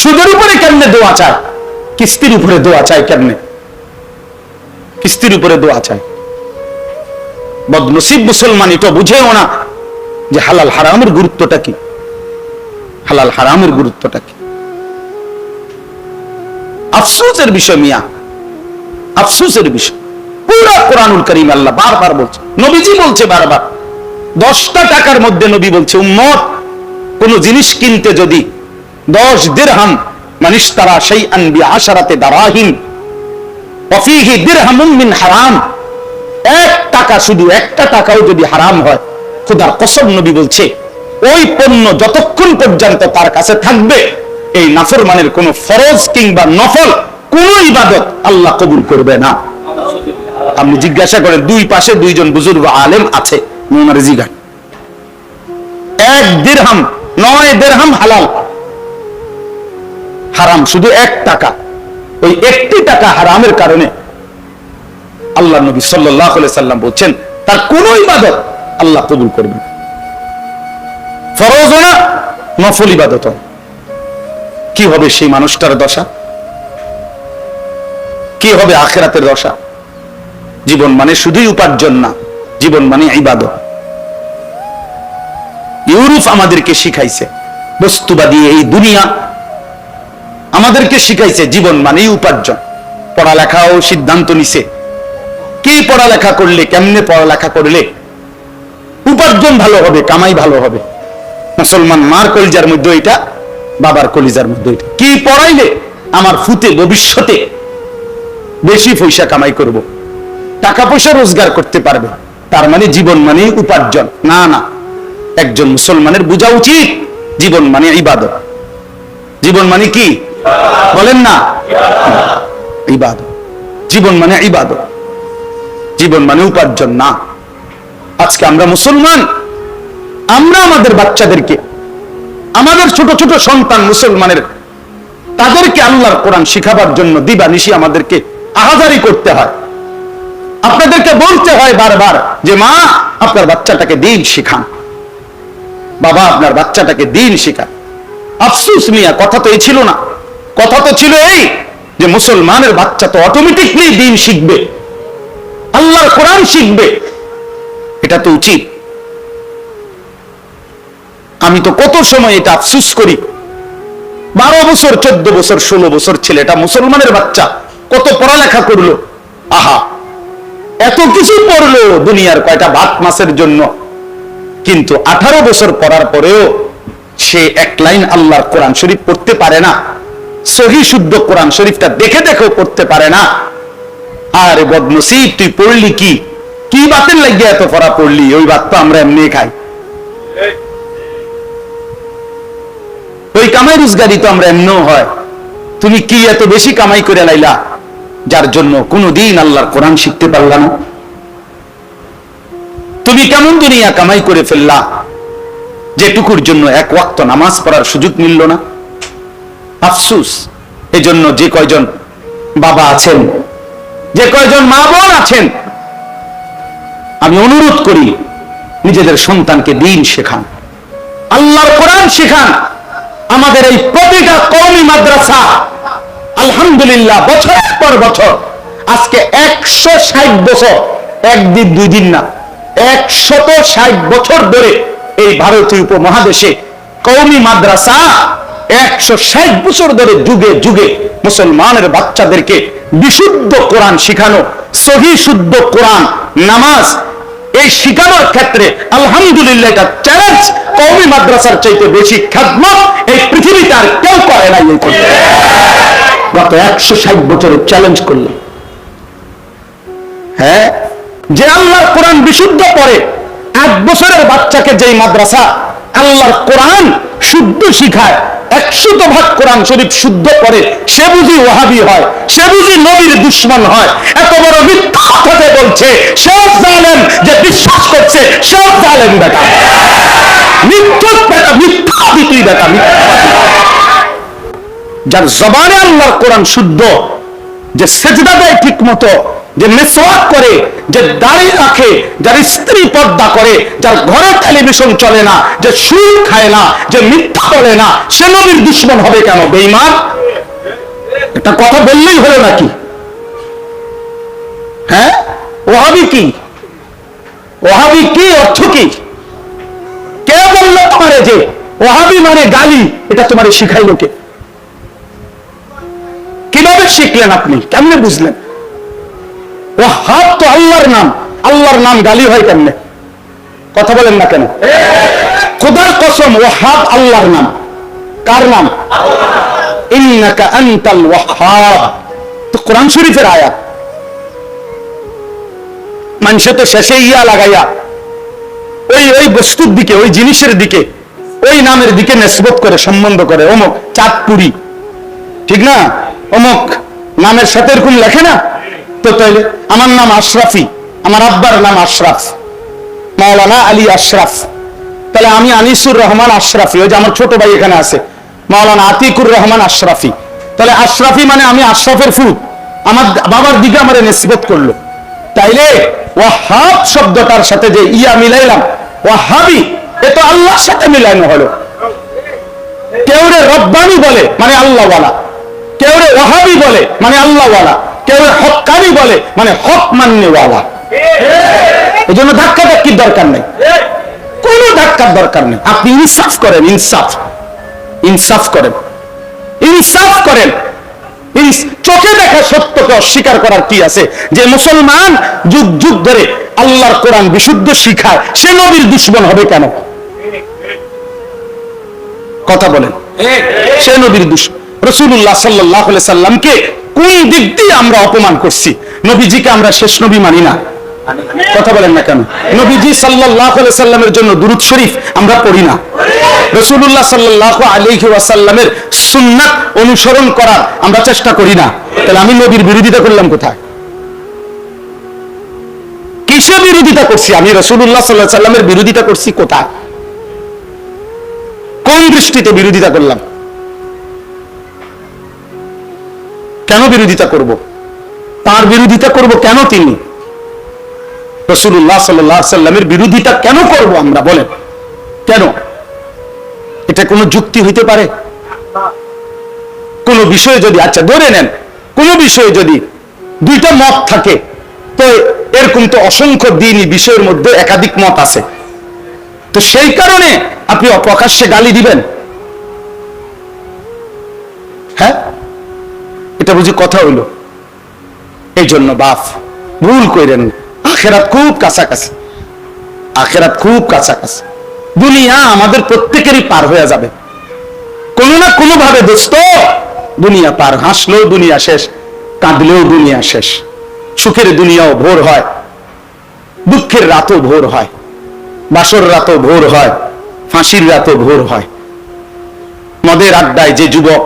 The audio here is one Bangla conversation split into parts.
সুদের উপরে কেমনে দোয়া চায়? কিস্তির উপরে দোয়া চায় কেমনে? কিস্তির উপরে দোয়া চায়। বদনসিব মুসলমান, এটা বুঝেও না যে হালাল হারামের গুরুত্বটা কি? হালাল হারামের গুরুত্বটা কি? আফসোসের বিষয় মিয়া, আফসোসের বিষয়। পুরা কোরআনুল করিম আল্লাহ বারবার বলছে, নবীজি বলছে বারবার, দশটা টাকার মধ্যে নবী বলছে, উম্মত, কোন জিনিস কিনতে যদি দশ দিরহাম মানিস তারা সেই আনবি আশারাতে দারাহিম অফিহি দিরহামুম মিন হারাম। এক টাকা শুধু একটা টাকাও যদি হারাম হয়, খুদার কসম নবী বলছে, ওই পণ্য যতক্ষণ পর্যন্ত তার কাছে থাকবে, এই নাফরমানের কোন ফরজ কিংবা নফল কোন ইবাদত আল্লাহ কবুল করবে না। আপনি জিজ্ঞাসা করেন, দুই পাশে দুইজন বুজুর্গ আলেম আছে। এক দিরহাম, নয় দিরহাম হালাল। হারাম, শুধু এক টাকা। ওই একটি টাকা হারামের কারণে আল্লাহ নবী সাল্লাহ সাল্লাম বলছেন, তার কোন ইবাদত আল্লাহ কবুল করবেন ফরজ না, নফল ইবাদত কি হবে সেই মানুষটার দশা? কি হবে আখেরাতের দশা? জীবন মানে শুধুই উপার্জন না, জীবন মানে ইবাদত। ইউরোপ আমাদেরকে শিখাইছে, বস্তুবাদী এই দুনিয়া আমাদেরকে শিখাইছে জীবন মানেই উপার্জন। পড়ালেখাও সিদ্ধান্ত নিছে। কি পড়ালেখা করলে, কেমনে পড়ালেখা করলে? উপার্জন ভালো হবে, কামাই ভালো হবে। মুসলমান মার কলিজার মধ্যে এটা, বাবার কলিজার মধ্যে এটা। কি পড়াইলে আমার ফুতে ভবিষ্যতে বেশি পয়সা কামাই করব। টাকা পয়সা রোজগার করতে পারবে। তার মানে জীবন মানে উপার্জন। না না, একজন মুসলমানের বোঝা উচিত। জীবন মানে ইবাদত। জীবন মানে কি? বলেন না। ইবাদত। জীবন মানে ইবাদত। জীবন মানে উপার্জন না। আজকে আমরা মুসলমান। আমরা আমাদের বাচ্চাদেরকে, আমাদের ছোট ছোট সন্তান মুসলমানের, তাদেরকে আল্লাহর কোরআন শিখাবার জন্য দিবা নিশি আমাদেরকে আহাজারি করতে হয়। আপনাদেরকে বলতে হয় বারবার যে, মা, আপনার বাচ্চাটাকে দিন শিখান। বাবা, আপনার বাচ্চাটাকে দিন শিখান। আফসুস মিয়া, কথা তো এই ছিল না। কথা তো ছিল এই যে মুসলমানের বাচ্চা তো অটোমেটিকলি দিন শিখবে। আল্লাহর কোরআন শিখবে। এটা তো উচিত। আমি তো কত সময় এটা আফসুস করি। বারো বছর, চোদ্দ বছর, ষোলো বছর ছেলেটা মুসলমানের বাচ্চা, কত পড়ালেখা করল। আহা! এত কিছু পড়ল দুনিয়ার কয়টা ভাত মাসের জন্য। কিন্তু আঠারো বছর পড়ার পরেও সে এক লাইন আল্লাহর কোরআন শরীফ পড়তে পারে না। সহি শুদ্ধ কোরআন শরীফটা দেখে দেখেও পড়তে পারে না। আরে বদনসিব, তুই পড়লি কি? কি বাতের লাগিয়ে এত পড়া পড়লি? ওই বাত তো আমরা এমনি খাই। ওই কামাই রোজগারি তো আমরা এমনও হয়। তুমি কি এত বেশি কামাই করে লাইলা, যার জন্য কোনোদিন আল্লাহর কোরআন শিখতে পারলা না? তুমি কেমন দুনিয়া কামাই করে ফেললা? যেটুকুর জন্য এক ওয়াক্ত নামাজ পড়ার সুযোগ মিলল না? আফসুস, এজন্য যে কয়জন বাবা আছেন, যে কয়জন মা বোন আছেন, আমি অনুরোধ করি নিজেদের সন্তানকে দিন শেখান, আল্লাহর কোরআন শেখান, আমাদের এই প্রতিটা কওমি মাদ্রাসা, আলহামদুলিল্লাহ বছর পর বছর, আজকে একশো ষাট বছর, একদিন দুই দিন না, একশত ষাট বছর ধরে এই ভারতীয় উপমহাদেশে কৌমি মাদ্রাসা একশো ষাট বছর ধরে যুগে যুগে মুসলমানের বাচ্চাদেরকে বিশুদ্ধ কোরআন শিখানো, সহি শুদ্ধ কোরআন, নামাজ, এই শিখানোর ক্ষেত্রে আলহামদুলিল্লাহ এটা চ্যালেঞ্জ কৌমি মাদ্রাসার চাইতে বেশি খ্যাতমত এই পৃথিবীতে আর কেউ করে না এই গত একশো ষাট বছরের চ্যালেঞ্জ করলাম হ্যাঁ? যে আল্লাহর কোরআন বিশুদ্ধ পড়ে, এক বছরের বাচ্চাকে যেই মাদ্রাসা আল্লাহর কোরআন শুদ্ধ শিখায়, একশত ভাগ কোরআন শরীফ শুদ্ধ করে, সে বুঝি ওহাবি হয়, সে বুঝি নবীর দুশ্মন হয়। এত বড় মিথ্যা বলছে সব জানেন যে বিশ্বাস করছে সব জানেন বেটা। বেটা যার জবানে আল্লাহর কোরআন শুদ্ধ, যে সেজদা দেয় ঠিক মতো যে মেসওয়াক করে, যে দাড়ি রাখে, যার স্ত্রী পর্দা করে, যার ঘরে টেলিভিশন চলে না, যে সুর খায় না, যে মিথ্যা বলে না, সে নবীর দুশ্মন হবে কেন? বেইমান এটা কথা বললেই হলো নাকি? হ্যাঁ? ওহাবি কি? ওহাবি কি অর্থ কি? কে বলল তোমারে যে ওহাবি মানে গালি? এটা তোমারে শিখাইলো কে? কীভাবে শিখলেন আপনি? কেমনে বুঝলেন? ওহাব তো আল্লাহর নাম। আল্লাহর নাম গালি হয় কেমনে? কথা বলেন না কেন? খোদার কসম ওহাব আল্লাহর নাম। কার নাম? ইন্নাকা আনতাল ওয়াহাব। তো কোরআন শরীফের আয়াত। মানুষে তো শেষে ইয়া লাগাইয়া ওই ওই বস্তুর দিকে, ওই জিনিসের দিকে, ওই নামের দিকে নেসবত করে, সম্বন্ধ করে। অমুক চাঁদপুরি। ঠিক না? অমুক নামের সাথে এরকম লেখে না? তো তাইলে আমার নাম আশরাফি, আমার আব্বার নাম আশরাফ, মাওলানা আলী আশরাফ। তাহলে আমি আনিসুর রহমান আশরাফি, ওই যে আমার ছোট ভাই এখানে আছে, মাওলানা আতিকুর রহমান আশরাফি। তাহলে আশরাফি মানে আমি আশরাফের ফুট আমার বাবার দিকে আমার নেসবত করল। তাইলে ওয়াহাব শব্দটার সাথে যে ইয়া মিলাইলাম, ওয়াহাবি, এ তো আল্লাহর সাথে মিলানো হলো। কেউ রে রব্বানি বলে মানে আল্লাহওয়ালা কেউ রে ওয়াহাবি বলে মানে আল্লাহওয়ালা। কেউ রে হক্কানি বলে মানে হক মান্যওয়ালা। এই জন্য ধাক্কা ধাক্কির দরকার নেই। কোন ধাক্কার দরকার নেই। আপনি ইনসাফ করেন ইনসাফ। ইনসাফ করেন। ইনসাফ করেন। চোখে দেখা সত্যকে অস্বীকার করার কি আছে? যে মুসলমান যুগ যুগ ধরে আল্লাহর কোরআন বিশুদ্ধ শিখায় সে নবীর দুশ্মন হবে কেন? কথা বলেন। সে নবীর দুশ্মন। রসুল্লাহ সাল্লাহ সাল্লামকে কোন দিক দিয়ে আমরা অপমান করছি। নবীজিকে আমরা শেষ নবী মানি না। কথা বলেন না কেন? নবীজি সাল্লাহ সাল্লামের জন্য দুরুদ শরীফ আমরা পড়ি না। রসুল্লাহ সাল্লাহ আলহি ওয়াসাল্লামের সুন্নাত অনুসরণ করার আমরা চেষ্টা করি না। তাহলে আমি নবীর বিরোধিতা করলাম কোথায়? কিসের বিরোধিতা করছি আমি? রসুল্লাহ সাল্লাহ সাল্লামের বিরোধিতা করছি কোথায়? কোন দৃষ্টিতে বিরোধিতা করলাম? কেন বিরোধিতা করব? তার বিরোধিতা করব কেন তিনি? রসুল্লাহ সাল্লামের বিরোধিতা কেন করব আমরা বলেন। কেন? এটা কোনো যুক্তি হইতে পারে? কোন বিষয়ে যদি আচ্ছা ধরে নেন, কোন বিষয়ে যদি দুইটা মত থাকে, তো এরকম তো অসংখ্য দিনই বিষয়ের মধ্যে একাধিক মত আছে। তো সেই কারণে আপনি অপ্রকাশ্যে গালি দিবেন। এটা বুঝি কথা হইল। এই জন্য বাপ, ভুল কইরেন আখেরাত খুব কাছাকাছি। আখেরাত খুব কাছাকাছি। দুনিয়া আমাদের প্রত্যেকেরই পার হয়ে যাবে। কোনো না কোনো ভাবে দোস্ত, দুনিয়া পার হাসলেও দুনিয়া শেষ, কাঁদলেও দুনিয়া শেষ। সুখের দুনিয়াও ভোর হয়, দুঃখের রাতও ভোর হয়, বাসর রাতও ভোর হয়, ফাঁসির রাতও ভোর হয়। মদের আড্ডায় যে যুবক,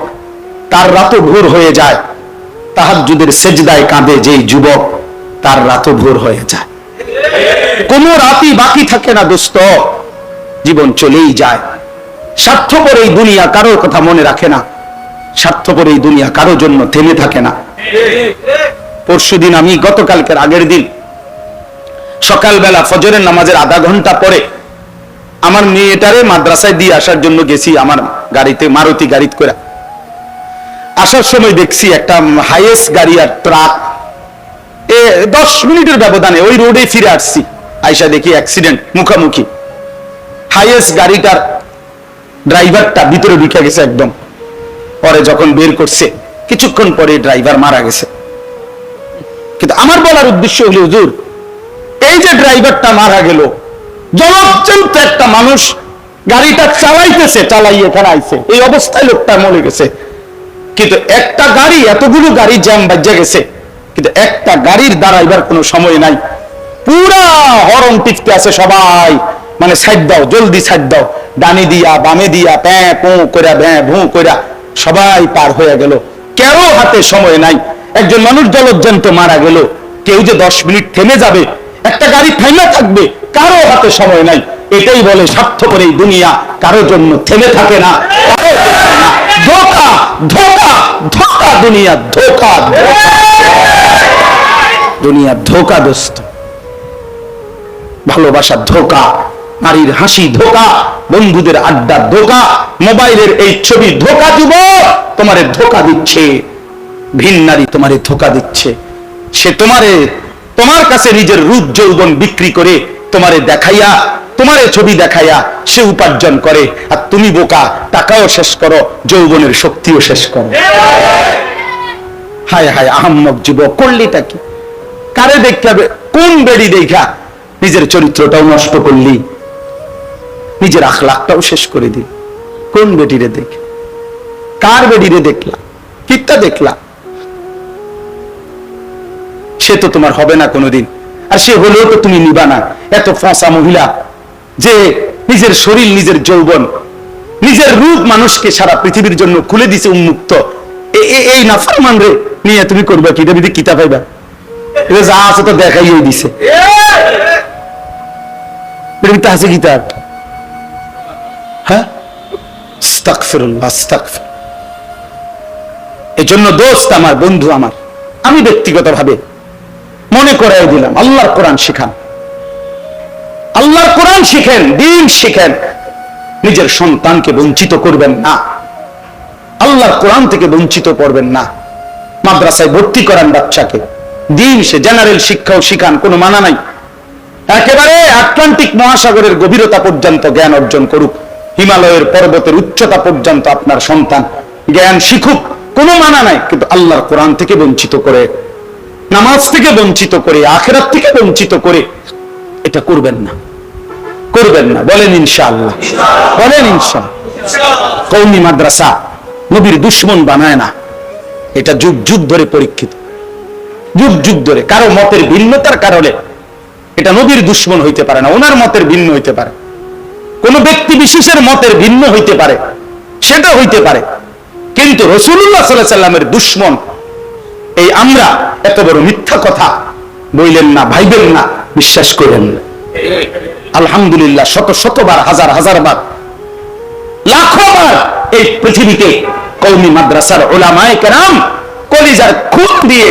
তার রাতও ভোর হয়ে যায়। তাহাজুদের সেজদায় কাঁদে যেই যুবক, তার রাতও ভোর হয়ে যায়। কোন রাতই বাকি থাকে না, দোস্ত। জীবন চলেই যায়। স্বার্থপর এই দুনিয়া কারোর কথা মনে রাখে না। স্বার্থপর এই দুনিয়া কারোর জন্য থেমে থাকে না। পরশু দিন আমি গতকালকের আগের দিন সকালবেলা ফজরের নামাজের আধা ঘণ্টা পরে আমার মেয়েটারে মাদ্রাসায় দিয়ে আসার জন্য গেছি, আমার গাড়িতে মারুতি গাড়িতে করে। আসার সময় দেখছি একটা হাইয়েস্ট গাড়ি আর ট্রাক। এ, দশ মিনিটের ব্যবধানে ওই রোডে ফিরে আসছি। আইসা দেখি অ্যাক্সিডেন্ট মুখামুখি। হাইয়েস্ট গাড়িটার ড্রাইভারটা ভিতরে ঢুকে গেছে একদম। পরে যখন বের করছে, কিছুক্ষণ পরে ড্রাইভার মারা গেছে। কিন্তু আমার বলার উদ্দেশ্য হলো, হুজুর, এই যে ড্রাইভারটা মারা গেল জলজ্জন্ত একটা মানুষ, গাড়িটা চালাইতেছে চালাই এখানে আইছে এই অবস্থায় লোকটা মরে গেছে। কিন্তু একটা গাড়ি, এতগুলো গাড়ি জ্যাম বাজ্যা গেছে। কিন্তু একটা গাড়ির দাঁড়াইবার কোনো সময় নাই। পুরা হরন টিপতে আছে সবাই। মানে সাইড দাও, জলদি সাইড দাও। ডানি দিয়া, বামে দিয়া প্যাঁ পো কইরা ভ্যাঁ ভু কইরা সবাই পার হয়ে গেল। কেউ হাতে সময় নাই। একজন মানুষ জলজ্জন্ত মারা গেল। কেউ যে দশ মিনিট থেমে যাবে, একটা গাড়ি থেমে থাকবে, কারও হাতে সময় নাই। এটাই বলে স্বার্থপর এই দুনিয়া। কারোর জন্য থেমে থাকে না। ধোকা ধোকা। দুনিয়া ধোকা। দুনিয়া ধোকা দোস্ত। ভালোবাসা ধোকা, নারীর হাসি ধোকা, বন্ধুদের আড্ডা ধোকা, মোবাইলের এই ছবি ধোকা দিব, তোমারে ধোকা দিচ্ছে। ভিন নারী তোমারে ধোকা দিচ্ছে। সে তোমারে, তোমার কাছে নিজের রূপ যৌবন বিক্রি করে তোমারে দেখাইয়া তোমারে ছবি দেখাইয়া সে উপার্জন করে, আর তুমি বোকা, টাকাও শেষ করো, যৌবনের শক্তিও শেষ করো। হায় হায়, আহম্মক যুবক, করলিটা কি? কারে দেখতে হবে কোন বেড়ি দেখা নিজের চরিত্রটাও নষ্ট করলি? নিজের আখলাখটাও শেষ করে দিল। কোন বেটিরে দেখ? কার বেডিরে দেখলা? কিতা দেখলা? সে তো তোমার হবে না কোনোদিন, আর সে হলেও তো তুমি নিবা না। এত ফাঁসা মহিলা যে নিজের শরীর, নিজের যৌবন, নিজের রূপ মানুষকে সারা পৃথিবীর জন্য খুলে দিছে উন্মুক্ত। এই নাফরমান রে নিয়ে তুমি করবা কি? বিধি কিতা পাইবা এটা যা আছে তো দেখাইয়ে দিছে। বিধি আছে কিতা হ্যাঁ? এজন্য দোস্ত আমার, বন্ধু আমার, আমি ব্যক্তিগতভাবে মনে করাই দিলাম, আল্লাহর কোরআন শিখান। আল্লাহর কোরআন শিখেন, দিন শিখেন। নিজের সন্তানকে বঞ্চিত করবেন না। আল্লাহর কোরআন থেকে বঞ্চিত করবেন না। মাদ্রাসায় ভর্তি করান বাচ্চাকে। দিন সে জেনারেল শিক্ষাও শিখান, কোনো মানা নাই। একেবারে আটলান্টিক মহাসাগরের গভীরতা পর্যন্ত জ্ঞান অর্জন করুক। হিমালয়ের পর্বতের উচ্চতা পর্যন্ত আপনার সন্তান জ্ঞান শিখুক, কোনো মানা নাই। কিন্তু আল্লাহর কোরআন থেকে বঞ্চিত করে, নামাজ থেকে বঞ্চিত করে, আখেরাত থেকে বঞ্চিত করে এটা করবেন না। করবেন না। বলেন ইনশাআল্লাহ। বলেন ইনশা কৌমি মাদ্রাসা, নবীর দুশ্মন বানায় না। এটা যুগ যুগ ধরে পরীক্ষিত। যুগ যুগ ধরে। কারও মতের ভিন্নতার কারণে এটা নবীর দুশ্মন হইতে পারে না। ওনার মতের ভিন্ন হইতে পারে। কোন ব্যক্তি বিশেষের মতের ভিন্ন হইতে পারে। সেটা হইতে পারে। কিন্তু রসুল্লাহ সাল্লাহ সাল্লামের দুশ্মন, এই আমরা এত বড় মিথ্যা কথা বইলেন না, ভাইবেন না। বিশ্বাস করেন। আলহামদুলিল্লাহ, শত শতবার, হাজার হাজার বার লাখো বার এই পৃথিবীতে কৌমি মাদ্রাসার ওলামায় কেরাম কলিজার খুন দিয়ে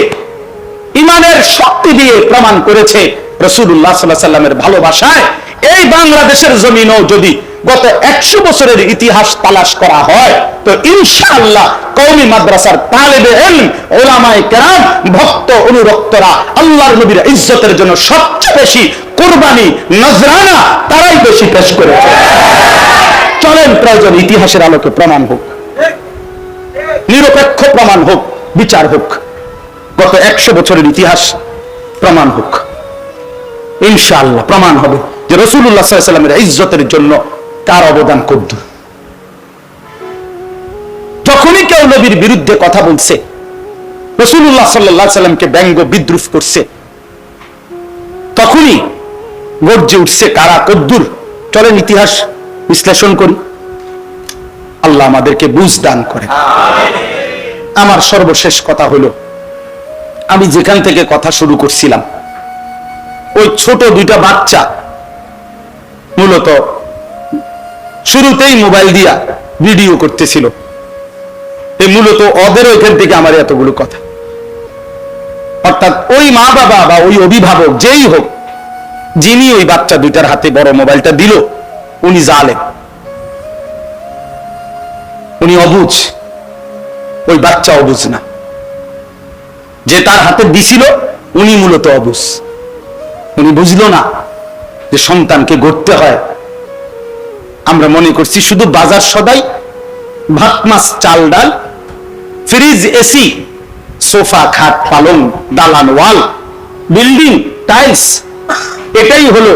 ইমানের শক্তি দিয়ে প্রমাণ করেছে রসুল্লাহ সাল্লাহ সাল্লামের ভালোবাসায় এই বাংলাদেশের জমিনও যদি গত একশো বছরের ইতিহাস তালাশ করা হয়, তো ইনশাআল্লাহ কৌমি মাদ্রাসার তালেবে এলম ওলামায়ে কেরাম, ভক্ত অনুরক্তরা আল্লাহর নবীর ইজ্জতের জন্য সবচেয়ে বেশি কোরবানি, নজরানা তারাই বেশি পেশ করেছে। চলেন প্রয়োজন ইতিহাসের আলোকে প্রমাণ হোক, নিরপেক্ষ প্রমাণ হোক, বিচার হোক, গত একশো বছরের ইতিহাস প্রমাণ হোক। ইনশাআল্লাহ প্রমাণ হবে। যে রসুল্লাহ সাল্লামের ইজ্জতের জন্য কার অবদান করত যখনই কেউ নবীর বিরুদ্ধে কথা বলছে রসুল্লাহ সাল্লাহ সাল্লামকে ব্যঙ্গ বিদ্রুপ করছে, তখনই গর্জে উঠছে, কারা কদ্দুর? চলেন ইতিহাস বিশ্লেষণ করি। আল্লাহ আমাদেরকে বুঝ দান করে আমার সর্বশেষ কথা হলো, আমি যেখান থেকে কথা শুরু করছিলাম, ওই ছোট দুইটা বাচ্চা মূলত শুরুতেই মোবাইল দিয়া ভিডিও করতেছিল। এই মূলত ওদের ওইখান থেকে আমার এতগুলো কথা। অর্থাৎ ওই মা বাবা বা ওই অভিভাবক যেই হোক, যিনি ওই বাচ্চা দুইটার হাতে বড় মোবাইলটা দিল, উনি জালেম। উনি অবুঝ। ওই বাচ্চা অবুঝ না। যে তার হাতে দিছিল, উনি মূলত অবুঝ। উনি বুঝলো না যে সন্তানকে গড়তে হয়। আমরা মনে করছি শুধু বাজার সদাই, ভাত, মাছ, চাল, ডাল, ফ্রিজ, এসি, সোফা, খাট, পালং, দালান, ওয়াল, বিল্ডিং, টাইলস, এটাই হলো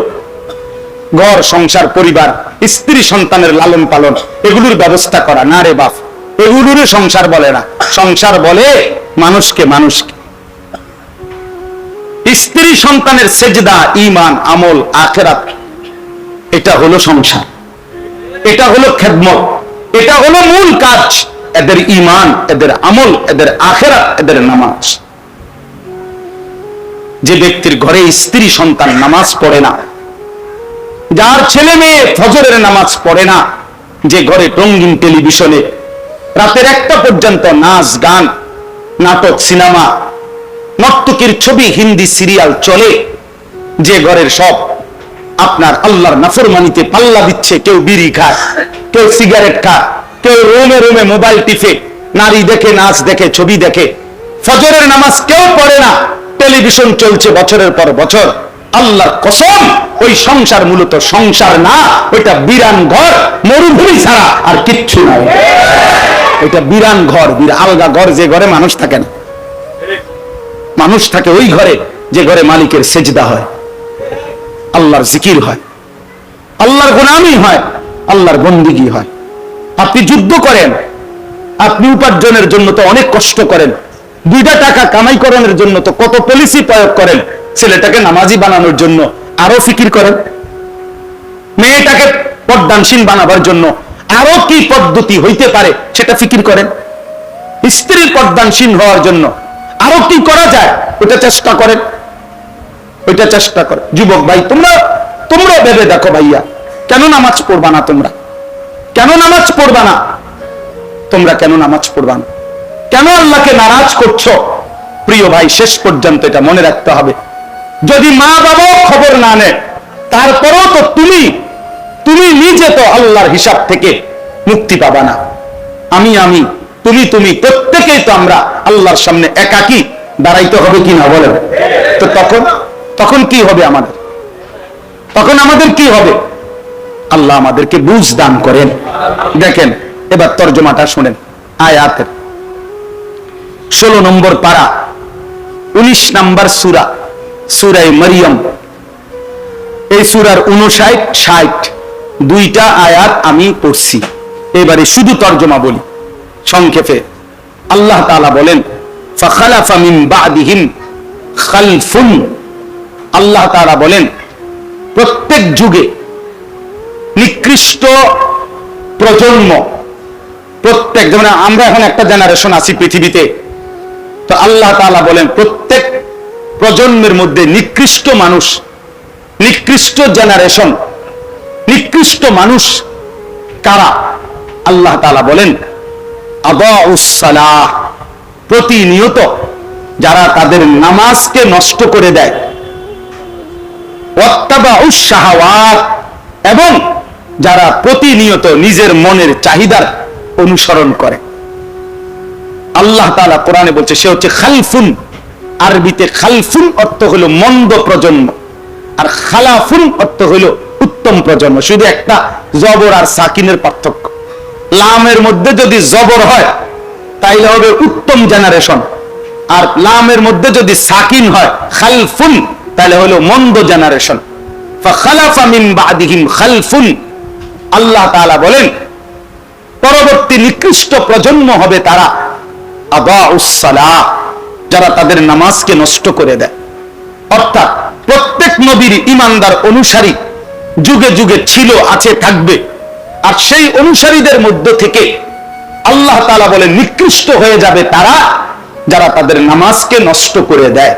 ঘর, সংসার, পরিবার, স্ত্রী, সন্তানের লালন পালন। এগুলোর ব্যবস্থা করা, না রে বাপ এগুলোর সংসার বলে না। সংসার বলে মানুষকে মানুষকে। স্ত্রী সন্তানের সেজদা ইমান আমল, আখেরাত, এটা হলো সংসার। এটা হলো খেদমত। এটা হলো মূল কাজ। এদের ইমান এদের আমল, এদের আখেরাত, এদের নামাজ। যে ব্যক্তির ঘরে স্ত্রী সন্তান নামাজ পড়ে না, যার ছেলে মেয়ে ফজরের নামাজ পড়ে না, যে ঘরে রঙিন টেলিভিশনে রাতের একটা পর্যন্ত নাচ, গান, নাটক, সিনেমা নর্তকীর ছবি হিন্দি সিরিয়াল চলে, যে ঘরের সব আপনার আল্লাহর নাফরমানিতে পাল্লা দিচ্ছে, কেউ বিড়ি খায়, কেউ সিগারেট খায়, কেউ রোমে রোমে মোবাইল টিপে, নারী দেখে, নাচ দেখে, ছবি দেখে। ফজরের নামাজ কেউ পড়ে না, টেলিভিশন চলছে বছরের পর বছর। আল্লাহর কসম, ওই সংসার মূলত সংসার না, ওইটা বিরান ঘর, মরুভূমি ছাড়া আর কিচ্ছু নাই। এটা বিরান ঘর আলগা ঘর যে ঘরে মানুষ থাকে না। মানুষ থাকে ওই ঘরে যে ঘরে মালিকের সেজদা হয়, আল্লাহর জিকির হয়, আল্লাহর গোলামি হয়, আল্লাহর বন্দিগি হয়। আপনি যুদ্ধ করেন, আপনি উপার্জনের জন্য তো অনেক কষ্ট করেন, দুইটা টাকা কামাই করানোর জন্য তো কত পলিসি প্রয়োগ করেন, ছেলেটাকে নামাজি বানানোর জন্য আরও ফিকির করেন, মেয়েটাকে পদ্মানসীন বানাবার জন্য আরও কি পদ্ধতি হইতে পারে সেটা ফিকির করেন, স্ত্রীর পদ্মানসীন হওয়ার জন্য আরও কি করা যায়? ওটা চেষ্টা করেন। ওইটা চেষ্টা করো যুবক ভাই, তোমরা তোমরা ভেবে দেখো ভাইয়া, কেন নামাজ পড়বা না তোমরা? কেন নামাজ পড়বা না? তোমরা কেন নামাজ পড়বা না? কেন আল্লাহকে নারাজ করছ? প্রিয় ভাই, শেষ পর্যন্ত এটা মনে রাখতে হবে। যদি মা বাবাও খবর না নেয়, তারপরেও তো তুমি তুমি নিজে তো আল্লাহর হিসাব থেকে মুক্তি পাবা না। আমি আমি তুমি তুমি, প্রত্যেকেই তো আমরা আল্লাহর সামনে একাকি, দাঁড়াইতে হবে কি না বলেন? তো তখন তখন কি হবে আমাদের? তখন আমাদের কি হবে? আল্লাহ আমাদেরকে বুঝ দান করেন। দেখেন, এবার তর্জমাটা শুনেন, আয়াতের। ষোলো নম্বর পারা, উনিশ নম্বর সুরা সুরাই মরিয়ম। এই সুরার উনষাট ষাট, দুইটা আয়াত আমি পড়ছি। এবারে শুধু তর্জমা বলি। সংক্ষেপে আল্লাহ তাআলা বলেন আল্লাহ তাআলা বলেন, প্রত্যেক যুগে নিকৃষ্ট প্রজন্ম, প্রত্যেক যেমন আমরা এখন একটা জেনারেশন আছি পৃথিবীতে, তো আল্লাহ তাআলা বলেন, প্রত্যেক প্রজন্মের মধ্যে নিকৃষ্ট মানুষ, নিকৃষ্ট জেনারেশন নিকৃষ্ট মানুষ কারা? আল্লাহ তালা বলেন প্রতিনিয়ত যারা তাদের নামাজকে নষ্ট করে দেয়। এবং যারা প্রতিনিয়ত নিজের মনের চাহিদার অনুসরণ করে। আল্লাহ তাআলা কোরআনে বলছে, সে হচ্ছে খালফুন। আরবিতে খালফুন অর্থ হলো মন্দ প্রজন্ম। আর খালাফুন অর্থ হলো উত্তম প্রজন্ম। শুধু একটা জবর আর সাকিনের পার্থক্য। লামের মধ্যে যদি জবর হয়, তাইলে হবে উত্তম জেনারেশন আর লামের মধ্যে যদি সাকিন হয়, খালফুন তাহলে হলো মন্দ জেনারেশন খালফুন। আল্লাহ তাআলা বলেন, পরবর্তী নিকৃষ্ট প্রজন্ম হবে তারা আবাউস সালাহ, যারা তাদের নামাজকে নষ্ট করে দেয়। অর্থাৎ প্রত্যেক নবীর ইমানদার অনুসারী যুগে যুগে ছিল, আছে, থাকবে। আর সেই অনুসারীদের মধ্য থেকে আল্লাহ তাআলা বলে নিকৃষ্ট হয়ে যাবে তারা যারা তাদের নামাজকে নষ্ট করে দেয়।